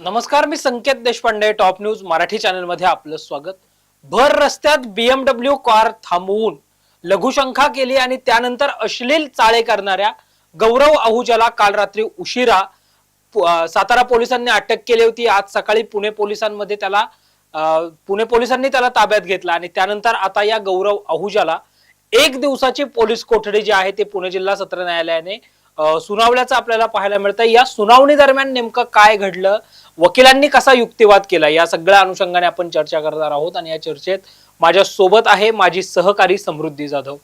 नमस्कार मी Sanket Deshpande top news Marathi चॅनलमध्ये आपलं स्वागत. भर रस्त्यात बीएमडब्ल्यू कार थांबवून लघुशंखा केली आणि त्यानंतर अश्लील चाळे करणाऱ्या गौरव आहुजाला काल रात्री उशिरा सातारा पोलिसांनी अटक केली होती. आज सकाळी पुणे पोलिसांमध्ये त्याला अं, पुणे पोलिसांनी त्याला ताब्यात घेतला आणि त्यानंतर आता या गौरव आहुजाला एक दिवसाची पोलीस कोठडी जी आहे ते पुणे जिल्हा सत्र न्यायालयाने सुनावल्याचं आपल्याला पाहायला मिळतं या सुनावणी दरम्यान नेमकं काय घडलं? वकिलांनी कसा युक्तिवाद केला? या सगळ्या अनुषंगाने आपण चर्चा करणार आहोत आणि या चर्चेत माझ्या सोबत आहे माझी सहकारी समृद्धी जाधव.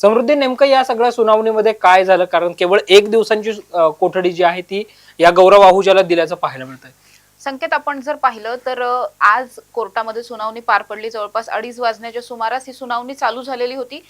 समृद्धी नेमकं या सगळ्या सुनावणीमध्ये काय झालं? कारण केवळ एक दिवसांची कोठडी जी आहे ती या गौरव आहुजाला दिल्याचं पाहायला मिळत आहे संकेत आपण जर पाहिलं तर आज कोर्टामध्ये सुनावणी पार पडली. जवळपास अडीच वाजण्याच्या सुमारास ही सुनावणी चालू झालेली होती.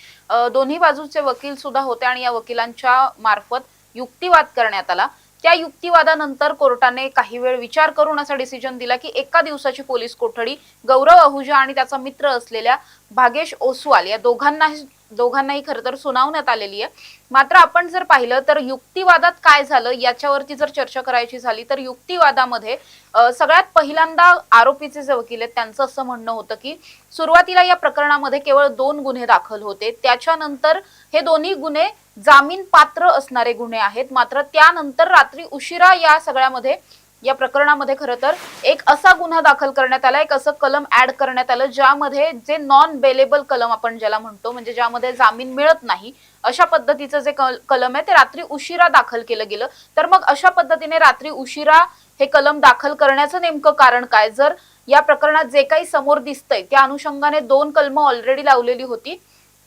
दोन्ही बाजूचे वकील सुद्धा होते आणि या वकिलांच्या मार्फत युक्तिवाद करण्यात आला. त्या युक्तिवादानंतर कोर्टाने काही वेळ विचार करून असा डिसिजन दिला की एका दिवसाची पोलीस कोठडी गौरव अहुजा आणि त्याचा मित्र असलेल्या भागेश ओसवाल या दोघांनाही दोघांनाही खरं तर सुनावण्यात आलेली आहे. मात्र आपण जर पाहिलं तर युक्तिवादात काय झालं याच्यावरती जर चर्चा करायची झाली तर युक्तिवादामध्ये सगळ्यात पहिल्यांदा आरोपीचे जे वकील आहेत त्यांचं असं म्हणणं होतं की सुरुवातीला या प्रकरणामध्ये केवळ दोन गुन्हे दाखल होते. त्याच्यानंतर हे दोन्ही गुन्हे जामीन पात्र असणारे गुन्हे आहेत. मात्र त्यानंतर रात्री उशिरा या सगळ्यामध्ये या प्रकरणामध्ये खरं तर एक असा गुन्हा दाखल करण्यात आला एक असं कलम ऍड करण्यात आलं ज्यामध्ये जे नॉन बेलेबल कलम आपण ज्याला म्हणतो म्हणजे ज्यामध्ये जामीन मिळत नाही अशा पद्धतीचं जे कल- कलम आहे ते रात्री उशिरा दाखल केलं गेलं. तर मग अशा पद्धतीने रात्री उशिरा हे कलम दाखल करण्याचं नेमकं कारण काय? जर या प्रकरणात जे काही समोर दिसतंय त्या अनुषंगाने दोन कलम ऑलरेडी लावलेली होती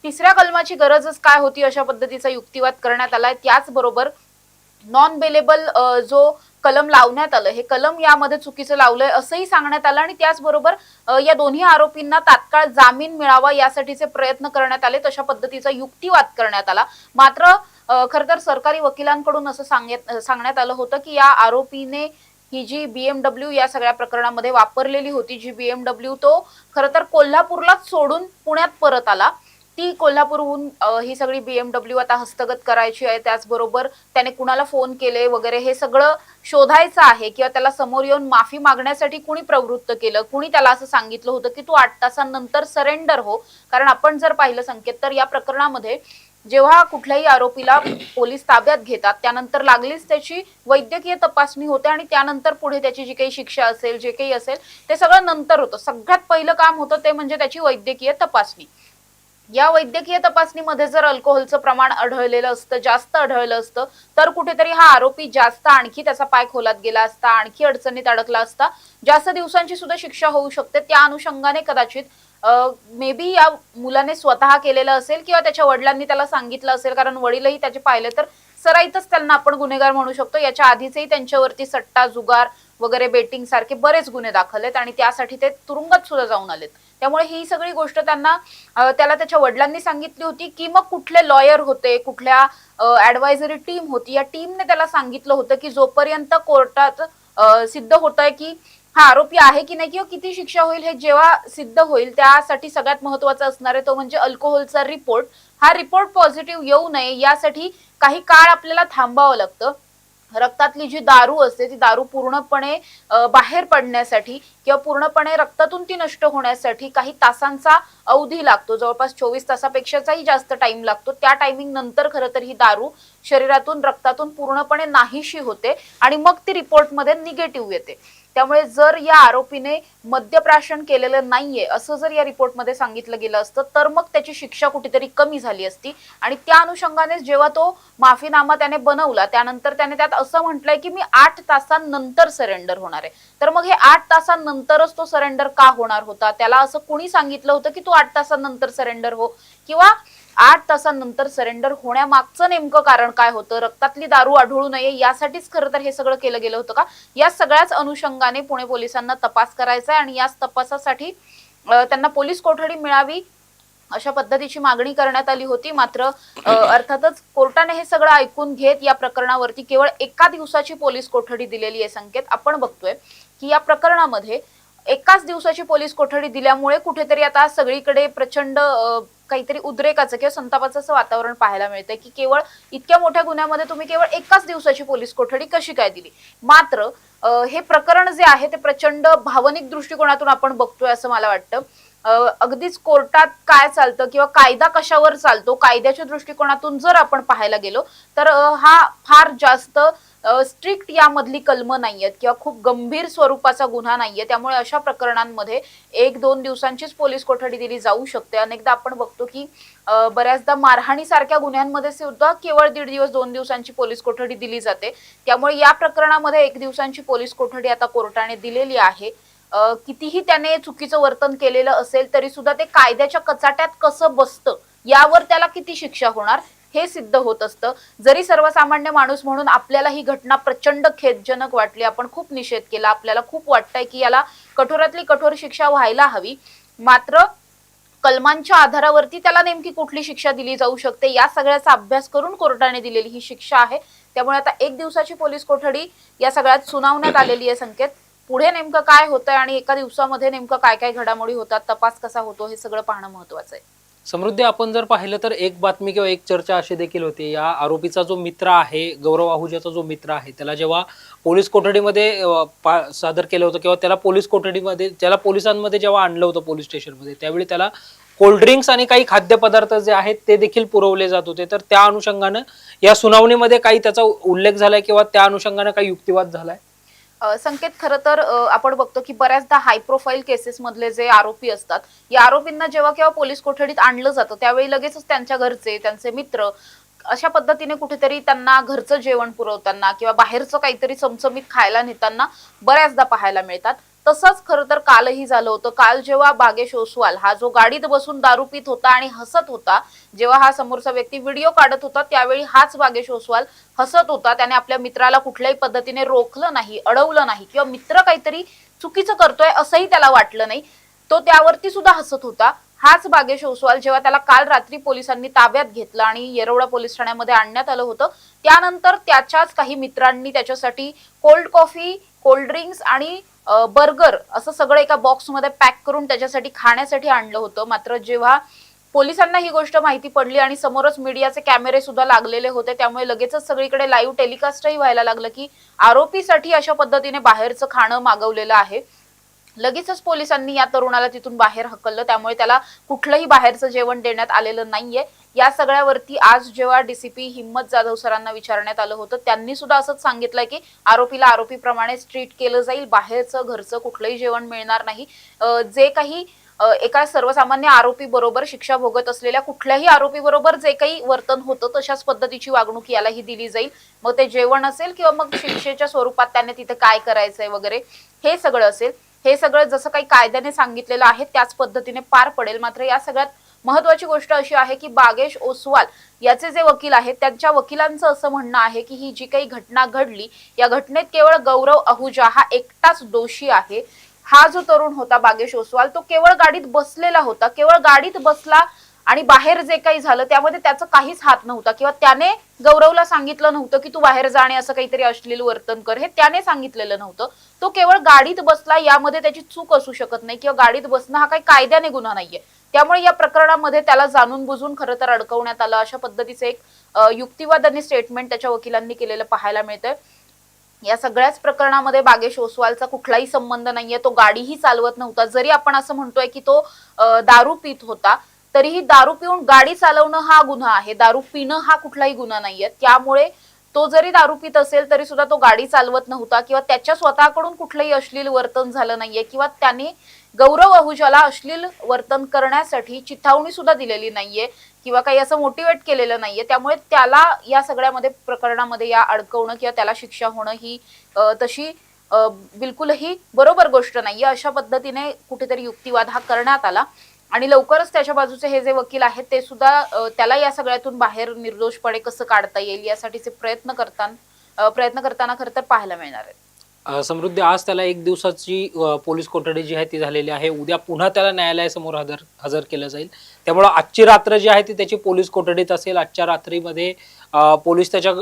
तिसऱ्या कलमाची गरजच काय होती अशा पद्धतीचा युक्तिवाद करण्यात आलाय? त्याचबरोबर नॉन बेलेबल जो कलम लावण्यात आलं हे कलम यामध्ये चुकीचं लावलंय असंही सांगण्यात आलं आणि त्याचबरोबर या दोन्ही आरोपींना तात्काळ जामीन मिळावा यासाठीचे प्रयत्न करण्यात आले तशा पद्धतीचा युक्तिवाद करण्यात आला. मात्र खर खरं तर सरकारी वकिलांकडून असं सांगण्यात सांगण्यात आलं होतं की या आरोपीने ही जी बीएमडब्ल्यू या सगळ्या प्रकरणामध्ये वापरलेली होती जी बीएमडब्ल्यू तो खरं तर कोल्हापूरलाच सोडून पुण्यात परत आला. ती कोल्हापूरहून ही सगळी बीएमडब्ल्यू आता हस्तगत करायची आहे. त्याचबरोबर त्याने कुणाला फोन केले वगैरे हे सगळं शोधायचं आहे किंवा त्याला समोर येऊन माफी मागण्यासाठी कुणी प्रवृत्त केलं? कुणी त्याला असं सांगितलं होतं की तू आठ तासांनंतर सरेंडर हो? कारण आपण जर पाहिलं संकेत तर या प्रकरणामध्ये जेव्हा कुठल्याही आरोपीला पोलीस ताब्यात घेतात त्यानंतर लागलीच त्याची वैद्यकीय तपासणी होते आणि त्यानंतर पुढे त्याची जी काही शिक्षा असेल जे काही असेल ते सगळं नंतर होतं. सगळ्यात पहिलं काम होतं ते म्हणजे त्याची वैद्यकीय तपासणी. या वैद्यकीय तपासणीमध्ये जर अल्कोहोलचं प्रमाण आढळलेलं असतं जास्त आढळलं असतं तर कुठेतरी हा आरोपी जास्त आणखी त्याचा पाय खोलात गेला असता आणखी अडचणीत अडकला असता जास्त दिवसांची सुद्धा शिक्षा होऊ शकते. त्या अनुषंगाने कदाचित मे बी या मुलाने स्वतः केलेलं असेल किंवा त्याच्या वडिलांनी त्याला सांगितलं असेल कारण वडीलही त्याचे पाहिले तर सराईतच त्यांना आपण गुन्हेगार म्हणू शकतो. याच्या आधीचही त्यांच्यावरती सट्टा जुगार वगैरे बेटिंग सारखे बरेच गुन्हे दाखल आहेत आणि त्यासाठी ते तुरुंगात सुद्धा जाऊन आलेत. त्यामुळे ही सगळी गोष्ट त्यांना त्याला त्याच्या वडिलांनी सांगितली होती की मग कुठले लॉयर होते कुठल्या ऍडवायझरी टीम होती या टीमने त्याला सांगितलं होतं की जोपर्यंत कोर्टात सिद्ध होत आहे की हा आरोपी आहे की नाही किंवा किती शिक्षा होईल हे जेव्हा सिद्ध होईल त्यासाठी सगळ्यात महत्त्वाचा असणार आहे तो म्हणजे अल्कोहोलचा रिपोर्ट हा रिपोर्ट पॉझिटिव्ह येऊ नये यासाठी काही काळ आपल्याला थांबावं लागतं. रक्तातली जी दारू असते ती दारू पूर्णपणे बाहेर पडण्यासाठी किंवा पूर्णपणे रक्तातून ती नष्ट होण्यासाठी काही तासांचा अवधी लागतो. जवळपास चोवीस तासापेक्षाचाही जास्त टाइम लागतो. त्या टायमिंग नंतर खरं तर ही दारू शरीरातून रक्तातून पूर्णपणे नाहीशी होते आणि मग ती रिपोर्टमध्ये निगेटिव्ह येते. त्यामुळे जर या आरोपीने मद्यप्राशन केलेलं नाहीये असं जर या रिपोर्टमध्ये सांगितलं गेलं असतं तर मग त्याची शिक्षा कुठेतरी कमी झाली असती. आणि त्या अनुषंगाने जेव्हा तो माफीनामा त्याने बनवला त्यानंतर त्याने त्यात असं म्हटलंय की मी आठ तासांनंतर सरेंडर होणार आहे. तर मग हे आठ तासांनंतरच तो सरेंडर का होणार होता? त्याला असं कुणी सांगितलं होतं की तू आठ तासांनंतर सरेंडर हो? किंवा आठ तासांनंतर सरेंडर होण्यामागचं नेमकं कारण काय होतं? रक्तातली दारू आढळू नये यासाठीच खरं तर हे सगळं केलं गेलं होतं का? या सगळ्याच अनुषंगाने पुणे पोलिसांना तपास करायचा आहे आणि याच तपासासाठी त्यांना पोलीस कोठडी मिळावी अशा पद्धतीची मागणी करण्यात आली होती. मात्र अर्थातच कोर्टाने हे सगळं ऐकून घेत या प्रकरणावरती केवळ एका दिवसाची पोलीस कोठडी दिलेली आहे संकेत. आपण बघतोय की या प्रकरणामध्ये एकाच दिवसाची पोलीस कोठडी दिल्यामुळे कुठेतरी आता सगळीकडे प्रचंड काहीतरी उद्रेकाचं किंवा संतापाचं असं वातावरण पाहायला मिळतंय की केवळ इतक्या मोठ्या गुन्ह्यामध्ये तुम्ही केवळ एकाच दिवसाची पोलीस कोठडी कशी काय दिली? मात्र हे प्रकरण जे आहे ते प्रचंड भावनिक दृष्टिकोनातून आपण बघतोय असं मला वाटतं. अगदीच कोर्टात काय चालतं किंवा कायदा कशावर चालतो कायद्याच्या दृष्टिकोनातून जर आपण पाहायला गेलो तर हा फार जास्त स्ट्रिक्ट यामधली कलमं आहेत किंवा खूप गंभीर स्वरूपाचा गुन्हा नाहीये. त्यामुळे अशा प्रकरणांमध्ये एक दोन दिवसांचीच पोलीस कोठडी दिली जाऊ शकते. अनेकदा आपण बघतो की बऱ्याचदा मारहाणीसारख्या गुन्ह्यांमध्ये सुद्धा केवळ दीड दिवस दोन दिवसांची पोलीस कोठडी दिली जाते. त्यामुळे या प्रकरणामध्ये एक दिवसांची पोलीस कोठडी आता कोर्टाने दिलेली आहे. कितीही त्याने चुकीचं वर्तन केलेलं असेल तरी सुद्धा ते कायद्याच्या कचाट्यात कसं बसतं यावर त्याला किती शिक्षा होणार हे सिद्ध होत असतं. जरी सर्वसामान्य माणूस म्हणून आपल्याला ही घटना प्रचंड खेदजनक वाटली आपण खूप निषेध केला आपल्याला खूप वाटतंय की याला कठोरातली कठोर शिक्षा व्हायला हवी. मात्र कलमांच्या आधारावरती त्याला नेमकी कुठली शिक्षा दिली जाऊ शकते या सगळ्याचा अभ्यास करून कोर्टाने दिलेली ही शिक्षा आहे. त्यामुळे आता एक दिवसाची पोलीस कोठडी या सगळ्यात सुनावण्यात आलेली आहे संकेत. पुढे नेमकं काय होतंय आणि एका दिवसामध्ये नेमकं काय काय घडामोडी होतात तपास कसा होतो हे सगळं पाहणं महत्वाचं आहे. समृद्धी आपण जर पाहिलं तर एक बातमी किंवा एक चर्चा अशी देखील होती. या आरोपीचा जो मित्र आहे गौरव आहुजाचा जो मित्र आहे त्याला जेव्हा पोलीस कोठडीमध्ये पा- सादर केलं होतं किंवा त्याला पोलीस कोठडीमध्ये त्याला पोलिसांमध्ये जेव्हा आणलं होतं पोलीस स्टेशनमध्ये त्यावेळी त्याला कोल्ड्रिंक्स आणि काही खाद्यपदार्थ जे आहेत ते देखील पुरवले जात होते. तर त्या अनुषंगानं या सुनावणीमध्ये काही त्याचा उल्लेख झालाय किंवा त्या अनुषंगानं काही युक्तिवाद झालाय? संकेत खरं तर आपण बघतो की बऱ्याचदा हाय प्रोफाईल केसेस मधले जे आरोपी असतात या आरोपींना जेव्हा केव्हा पोलीस कोठडीत आणलं जातं त्यावेळी लगेचच त्यांच्या घरचे त्यांचे मित्र अशा पद्धतीने कुठेतरी त्यांना घरचं जेवण पुरवताना किंवा बाहेरचं काहीतरी चमचमीत खायला नेताना बऱ्याचदा पाहायला मिळतात. तसंच खरं तर कालही झालं होतं. काल जेव्हा बागेश ओसवाल हा जो गाडीत बसून दारू पित होता आणि हसत होता जेव्हा हा समोरचा व्यक्ती व्हिडिओ काढत होता त्यावेळी हाच बागेश ओसवाल हसत होता. त्याने आपल्या मित्राला कुठल्याही पद्धतीने रोखलं नाही अडवलं नाही किंवा मित्र काहीतरी चुकीचं करतोय असंही त्याला वाटलं नाही. तो त्यावरती सुद्धा हसत होता. हाच बागेश ओसवाल जेव्हा त्याला काल रात्री पोलिसांनी ताब्यात घेतलं आणि येरवडा पोलीस ठाण्यामध्ये आणण्यात आलं होतं त्यानंतर त्याच्याच काही मित्रांनी त्याच्यासाठी कोल्ड कॉफी कोल्ड ड्रिंक्स आणि बर्गर असं सगळं एका बॉक्समध्ये पॅक करून त्याच्यासाठी खाण्यासाठी आणलं होतं. मात्र जेव्हा पोलिसांना ही गोष्ट माहिती पडली आणि समोरच मीडियाचे कॅमेरे सुद्धा लागलेले होते त्यामुळे लगेचच सगळीकडे लाईव्ह टेलिकास्टही व्हायला लागलं की आरोपीसाठी अशा पद्धतीने बाहेरचं खाणं मागवलेलं आहे. लगेचच पोलिसांनी या तरुणाला तिथून बाहेर हकललं त्यामुळे त्याला कुठलंही बाहेरचं जेवण देण्यात आलेलं नाहीये. या सगळ्यावरती आज जेव्हा डीसीपी हिम्मत जाधव सरांना विचारण्यात आलं होतं त्यांनी सुद्धा असंच सांगितलंय की आरोपीला आरोपीप्रमाणे ट्रीट केलं जाईल बाहेरचं घरचं कुठलंही जेवण मिळणार नाही. जे काही एका सर्वसामान्य आरोपी बरोबर शिक्षा भोगत असलेल्या कुठल्याही आरोपी बरोबर जे काही वर्तन होतं तशाच पद्धतीची वागणूक यालाही दिली जाईल. मग ते जेवण असेल किंवा मग शिक्षेच्या स्वरूपात त्याने तिथे काय करायचंय वगैरे हे सगळं असेल. हे सगळं जसं काही कायद्याने सांगितलेलं आहे त्याच पद्धतीने पार पडेल. मात्र या सगळ्यात महत्वाची गोष्ट अशी आहे की बागेश ओसवाल याचे जे वकील आहेत त्यांच्या वकिलांचं असं म्हणणं आहे की ही जी काही घटना घडली या घटनेत केवळ गौरव अहुजा हा एकटाच दोषी आहे. हा जो तरुण होता बागेश ओसवाल तो केवळ गाडीत बसलेला होता केवळ गाडीत बसला आणि बाहेर जे काही झालं त्यामध्ये त्याचा काहीच हात नव्हता किंवा त्याने गौरवला सांगितलं नव्हतं की तू बाहेर जाणे असं काहीतरी अश्लील वर्तन कर हे त्याने सांगितलेलं नव्हतं. तो केवळ गाडीत बसला यामध्ये त्याची चूक असू शकत नाही किंवा गाडीत बसणं हा काही कायद्याने गुन्हा नाहीये. त्यामुळे या प्रकरणामध्ये त्याला जाणून बुजून खरं तर अडकवण्यात आलं. अशा पद्धतीचे एक युक्तिवाद आणि स्टेटमेंट त्याच्या वकिलांनी केलेलं पाहायला मिळतंय. या सगळ्याच प्रकरणामध्ये बागेश ओसवालचा कुठलाही संबंध नाहीये. तो गाडीही चालवत नव्हता. जरी आपण असं म्हणतोय की तो दारू पित होता तरीही दारू पिऊन गाडी चालवणं हा गुन्हा आहे. दारू पिणं हा कुठलाही गुन्हा नाहीये. त्यामुळे तो जरी दारू पित असेल तरी सुद्धा तो गाडी चालवत नव्हता किंवा त्याच्या स्वतःकडून कुठलंही अश्लील वर्तन झालं नाहीये किंवा त्याने गौरव अहुजाला अश्लील वर्तन करण्यासाठी चिथावणी सुद्धा दिलेली नाहीये किंवा काही असं मोटिवेट केलेलं नाहीये. त्यामुळे त्याला या सगळ्यामध्ये प्रकरणामध्ये या अडकवणं किंवा त्याला शिक्षा होणं ही तशी बिलकुलही बरोबर गोष्ट नाहीये. अशा पद्धतीने कुठेतरी युक्तिवाद हा करण्यात आला. आणि लवकरच त्याच्या बाजूचे हे जे वकील आहेत ते सुद्धा त्याला या सगळ्यातून बाहेर निर्दोषपणे कसं काढता येईल यासाठीचे प्रयत्न करताना प्रयत्न करताना खरं तर पाहायला मिळणार आहेत. समृद्धी आज त्याला एक दिवसाची पोलीस कोठडी जी आहे ती झालेली आहे. उद्या पुन्हा त्याला न्यायालयासमोर हजर हजर केलं जाईल. त्यामुळं आजची रात्र जी आहे ती त्याची पोलीस कोठडीत असेल. आजच्या रात्रीमध्ये पोलीस त्याच्या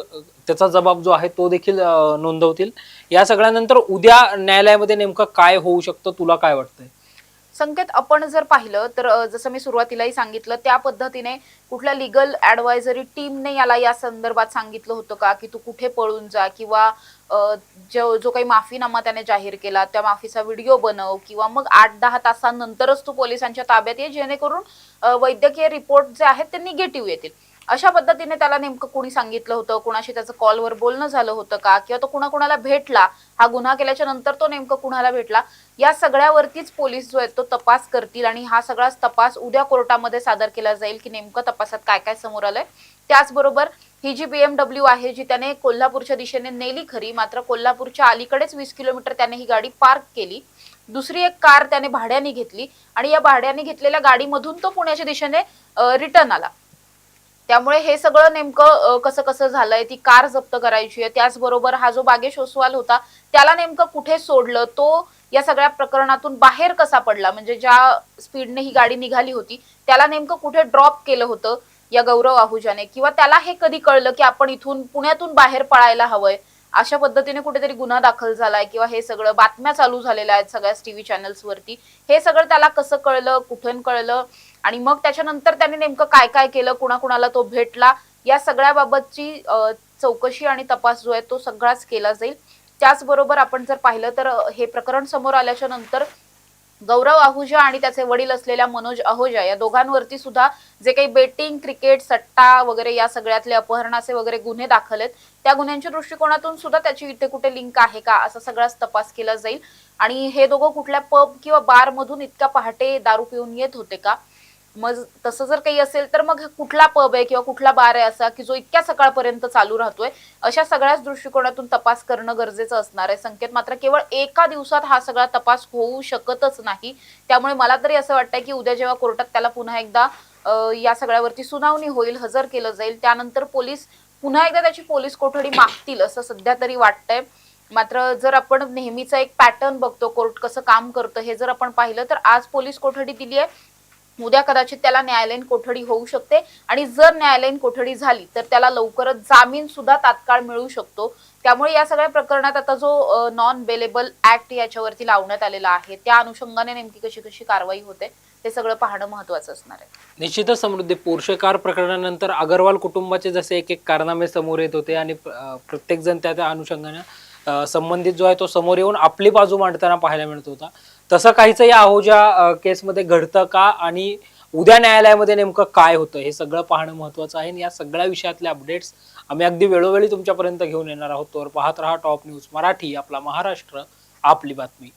त्याचा जबाब जो आहे तो देखील नोंदवतील. या सगळ्यानंतर उद्या न्यायालयामध्ये नेमकं काय होऊ शकतं तुला काय वाटतंय? संकेत आपण जर पाहिलं तर जसं मी सुरुवातीलाही सांगितलं त्या पद्धतीने कुठल्या लिगल ऍडवायझरी टीमने याला या संदर्भात सांगितलं होतं का? की तू कुठे पळून जा? किंवा जो जो काही माफीनामा त्याने जाहीर केला त्या माफीचा व्हिडिओ बनव किंवा मग आठ दहा तासांनंतरच तू पोलिसांच्या ताब्यात ये जेणेकरून वैद्यकीय रिपोर्ट जे आहेत ते निगेटिव्ह येतील. अशा पद्धतीने त्याला नेमकं कुणी सांगितलं होतं? कुणाशी त्याचं कॉलवर बोलणं झालं होतं का? किंवा तो कुणाकुणाला भेटला? हा गुन्हा केल्याच्यानंतर तो नेमकं कुणाला भेटला? या सगळ्यावरतीच पोलीस जो आहेत तो तपास करतील आणि हा सगळाच तपास उद्या कोर्टामध्ये सादर केला जाईल की नेमकं तपासात काय काय समोर आलंय? त्याचबरोबर ही जी बीएमडब्ल्यू आहे जी त्याने कोल्हापूरच्या दिशेने नेली खरी मात्र कोल्हापूरच्या अलीकडेच वीस किलोमीटर त्याने ही गाडी पार्क केली. दुसरी एक कार त्याने भाड्याने घेतली आणि या भाड्याने घेतलेल्या गाडीमधून तो पुण्याच्या दिशेने रिटर्न आला. त्यामुळे हे सगळं नेमकं कसं कसं झालंय ती कार जप्त करायची आहे. त्याचबरोबर हा जो बागेश ओसवाल होता त्याला नेमकं कुठे सोडलं? तो या सगळ्या प्रकरणातून बाहेर कसा पडला? म्हणजे ज्या स्पीडने ही गाडी निघाली होती त्याला नेमकं कुठे ड्रॉप केलं होतं या गौरव आहुजाने? किंवा त्याला हे कधी कळलं की आपण इथून पुण्यातून बाहेर पळायला हवंय? अशा पद्धतीने कुठेतरी गुन्हा दाखल झालाय किंवा हे सगळं बातम्या चालू झालेल्या आहेत सगळ्याच टीव्ही चॅनल्सवरती. हे सगळं त्याला कसं कळलं? कुठून कळलं? आणि मग त्याच्यानंतर त्याने नेमकं काय काय केलं कुणाकुणाला तो भेटला या सगळ्याबाबतची चौकशी आणि तपास जो आहे तो सगळाच केला जाईल. त्याचबरोबर आपण जर पाहिलं तर हे प्रकरण समोर आल्याच्यानंतर गौरव आहुजा आणि त्याचे वडील असलेल्या मनोज आहुजा या दोघांवरती सुद्धा जे काही बेटिंग क्रिकेट सट्टा वगैरे या सगळ्यातले अपहरणाचे वगैरे गुन्हे दाखल आहेत त्या गुन्ह्यांच्या दृष्टिकोनातून सुद्धा त्याची इथे कुठे लिंक आहे का असा सगळाच तपास केला जाईल. आणि हे दोघं कुठल्या पब किंवा बार मधून इतका पहाटे दारू पिऊन येत होते का मग तसं जर काही असेल तर मग कुठला पब आहे किंवा कुठला बार आहे असा की जो इतक्या सकाळपर्यंत चालू राहतोय? अशा सगळ्याच दृष्टिकोनातून तपास करणं गरजेचं असणार आहे. संकेत मात्र केवळ एका दिवसात हा सगळा तपास होऊ शकतच नाही. त्यामुळे मला तरी असं वाटतंय की उद्या जेव्हा कोर्टात त्याला पुन्हा एकदा या सगळ्यावरती सुनावणी होईल हजर केलं जाईल त्यानंतर पोलीस पुन्हा एकदा त्याची पोलीस कोठडी मागतील असं सध्या तरी वाटतंय. मात्र जर आपण नेहमीचा एक पॅटर्न बघतो कोर्ट कसं काम करतं हे जर आपण पाहिलं तर आज पोलीस कोठडी दिली आहे उद्या कदाचित त्याला न्यायालयीन कोठडी होऊ शकते. आणि जर न्यायालयीन कोठडी झाली तर त्याला लवकरच जामीन सुद्धा तात्काळ मिळू शकतो. त्यामुळे या सगळ्या प्रकरणात आता जो नॉन बेलेबल ऍक्ट याच्यावरती लावण्यात आलेला आहे त्या अनुषंगाने नेमकी कशी कशी कारवाई होते ते सगळं पाहणं महत्वाचं असणार आहे. निश्चितच समृद्धी पोर्शे प्रकरणानंतर अगरवाल कुटुंबाचे जसे एक एक कारनामे समोर येत होते आणि प्रत्येक जण त्या त्या अनुषंगाने संबंधित जो आहे तो समोर येऊन आपली बाजू मांडताना पाहायला मिळत होता. तसं काहीच या अहोजा केसमध्ये घडतं का? आणि उद्या न्यायालयामध्ये नेमकं काय होतं? हे सगळं पाहणं महत्वाचं आहे. आणि या सगळ्या विषयातले अपडेट्स आम्ही अगदी वेळोवेळी तुमच्यापर्यंत घेऊन येणार आहोत. तर पाहत रहा टॉप न्यूज मराठी आपला महाराष्ट्र आपली बातमी.